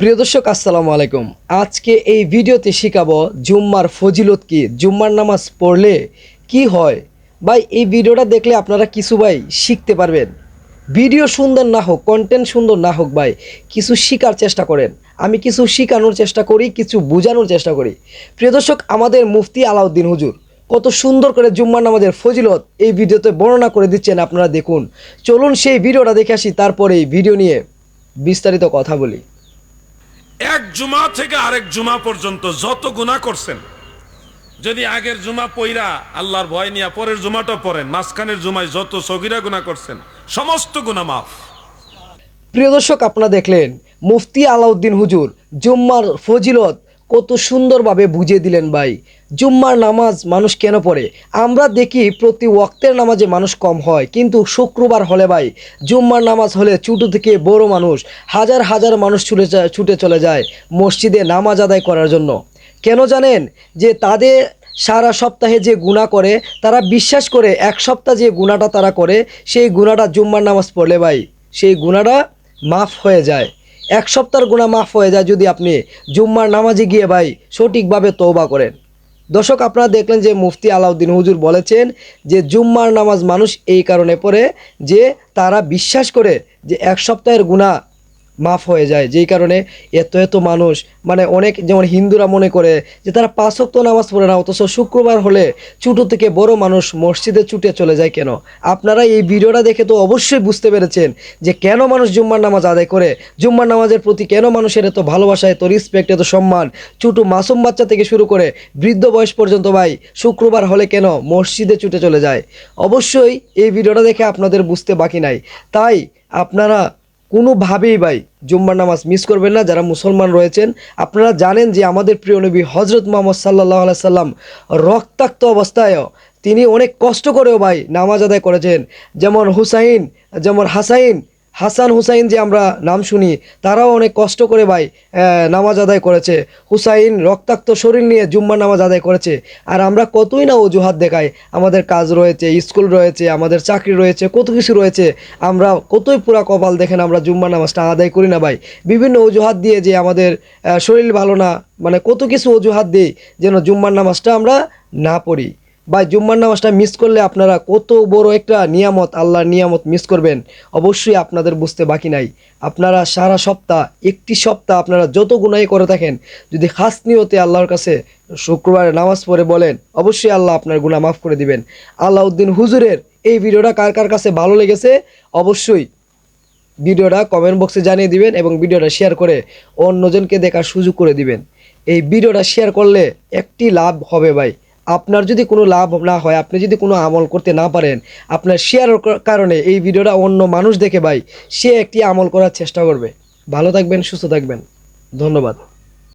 প্রিয় দর্শক, আসসালামু আলাইকুম। আজকে এই ভিডিওতে শেখাবো জুম্মার ফজিলত কি, জুম্মার নামাজ পড়লে কি হয়? ভাই, এই ভিডিওটা দেখলে আপনারা কিছু ভাই শিখতে পারবেন। ভিডিও সুন্দর না হোক কন্টেন্ট সুন্দর না হোক ভাই, কিছু শেখার চেষ্টা করেন। আমি কিছু শেখানোর চেষ্টা করি, কিছু বোঝানোর চেষ্টা করি। প্রিয় দর্শক, আমাদের মুফতি আলাউদ্দিন হুজুর কত সুন্দর করে জুম্মার নামাজের ফজিলত এই ভিডিওতে বর্ণনা করে দিচ্ছেন, আপনারা দেখুন। চলুন সেই ভিডিওটা দেখে আসি, তারপরে এই ভিডিও নিয়ে বিস্তারিত কথা বলি। এক জুমা থেকে আরেক জুমা পর্যন্ত যত গুণা করছেন, যদি আগের জুমা পইরা আল্লাহর ভয় নিয়ে পরের জুমাটা পড়েন, মাঝখানের জুমায় যত সগিরা গুণা করছেন, সমস্ত গুণা মাফ। প্রিয় দর্শক, আপনারা দেখলেন মুফতি আলাউদ্দিন হুজুর জুম্মার ফজিলত কত সুন্দরভাবে বুঝিয়ে দিলেন ভাই। জুম্মার নামাজ মানুষ কেন পড়ে? আমরা দেখি প্রতি ওয়াক্তের নামাজে মানুষ কম হয়, কিন্তু শুক্রবার হলে ভাই, জুম্মার নামাজ হলে ছোটো থেকে বড় মানুষ, হাজার হাজার মানুষ ছুটে ছুটে চলে যায় মসজিদে নামাজ আদায় করার জন্য। কেন জানেন যে তাদের সারা সপ্তাহে যে গুণা করে, তারা বিশ্বাস করে এক সপ্তাহ যে গুণাটা তারা করে, সেই গুণাটা জুম্মার নামাজ পড়লে ভাই, সেই গুণাটা মাফ হয়ে যায়। এক সপ্তাহের গুণা মাফ হয়ে যায় যদি আপনি জুম্মার নামাজে গিয়ে ভাই সঠিকভাবে তৌবা করেন। দর্শক, আপনারা দেখলেন যে মুফতি আলাউদ্দিন হুজুর বলেছেন যে জুম্মার নামাজ মানুষ এই কারণে পড়ে যে তারা বিশ্বাস করে যে এক সপ্তাহের গুণা মাফ হয়ে যায়। যেই কারণে এত এত মানুষ মানে অনেক যেমন হিন্দুরা মনে করে যে তারা পাঁচক্ত নামাজ পড়ে না, অথচ শুক্রবার হলে ছোটো থেকে বড় মানুষ মসজিদে ছুটে চলে যায় কেন? আপনারা এই ভিডিওটা দেখে তো অবশ্যই বুঝতে পেরেছেন যে কেন মানুষ জুম্মার নামাজ আদায় করে? জুম্মার নামাজের প্রতি কেন মানুষের এত ভালোবাসা, এত রিসপেক্ট এত সম্মান? ছোটো মাসুম বাচ্চা থেকে শুরু করে বৃদ্ধ বয়স পর্যন্ত ভাই, শুক্রবার হলে কেন মসজিদে ছুটে চলে যায়? অবশ্যই এই ভিডিওটা দেখে আপনাদের বুঝতে বাকি নাই। তাই আপনারা কোনোভাবেই ভাই জুম্মার নামাজ মিস করবেন না, যারা মুসলমান রয়েছেন, আপনারা জানেন যে আমাদের প্রিয় নবী হজরত মোহাম্মদ সাল্লাহ সাল্লাম রক্তাক্ত অবস্থায়ও তিনি অনেক কষ্ট করেও ভাই নামাজ আদায় করেছেন। যেমন হুসাইন, যেমন হাসাইন হাসান হুসাইন যে আমরা নাম শুনি, তারাও অনেক কষ্ট করে ভাই নামাজ আদায় করেছে। হুসাইন রক্তাক্ত শরীর নিয়ে জুম্মার নামাজ আদায় করেছে। আর আমরা কতই না অজুহাত দেখাই, আমাদের কাজ রয়েছে, স্কুল রয়েছে, আমাদের চাকরি রয়েছে, কত কিছু রয়েছে, আমরা কতই পুরা কপাল দেখেন আমরা জুম্মার নামাজটা আদায় করি না ভাই। বিভিন্ন অজুহাত দিয়ে যে আমাদের শরীর ভালো না মানে কত কিছু অজুহাত দিই, যেন জুম্মার নামাজটা আমরা না পড়ি। বা জুম্মার নামাজটা মিস করলে আপনারা কত বড় একটা নিয়ামত, আল্লাহর নিয়ামত মিস করবেন। অবশ্যই আপনাদের বুঝতে বাকি নাই। আপনারা সারা সপ্তাহ, একটি সপ্তাহ আপনারা যত গুণাই করে থাকেন, যদি খাস নিয়তে আল্লাহর কাছে শুক্রবারে নামাজ পড়ে বলেন, অবশ্যই আল্লাহ আপনার গুণা মাফ করে দিবেন। আল্লাউদ্দিন হুজুরের এই ভিডিওটা কার কার কাছে ভালো লেগেছে, অবশ্যই ভিডিওটা কমেন্ট বক্সে জানিয়ে দিবেন এবং ভিডিওটা শেয়ার করে অন্যজনকে দেখার সুযোগ করে দিবেন। এই ভিডিওটা শেয়ার করলে একটি লাভ হবে ভাই। আপনার যদি কোনো লাভ না হয়, আপনি যদি কোনো আমল করতে না পারেন, আপনার শেয়ারের কারণে এই ভিডিওটা অন্য মানুষ দেখে ভাই, সে একটি আমল করার চেষ্টা করবে। ভালো থাকবেন, সুস্থ থাকবেন। ধন্যবাদ।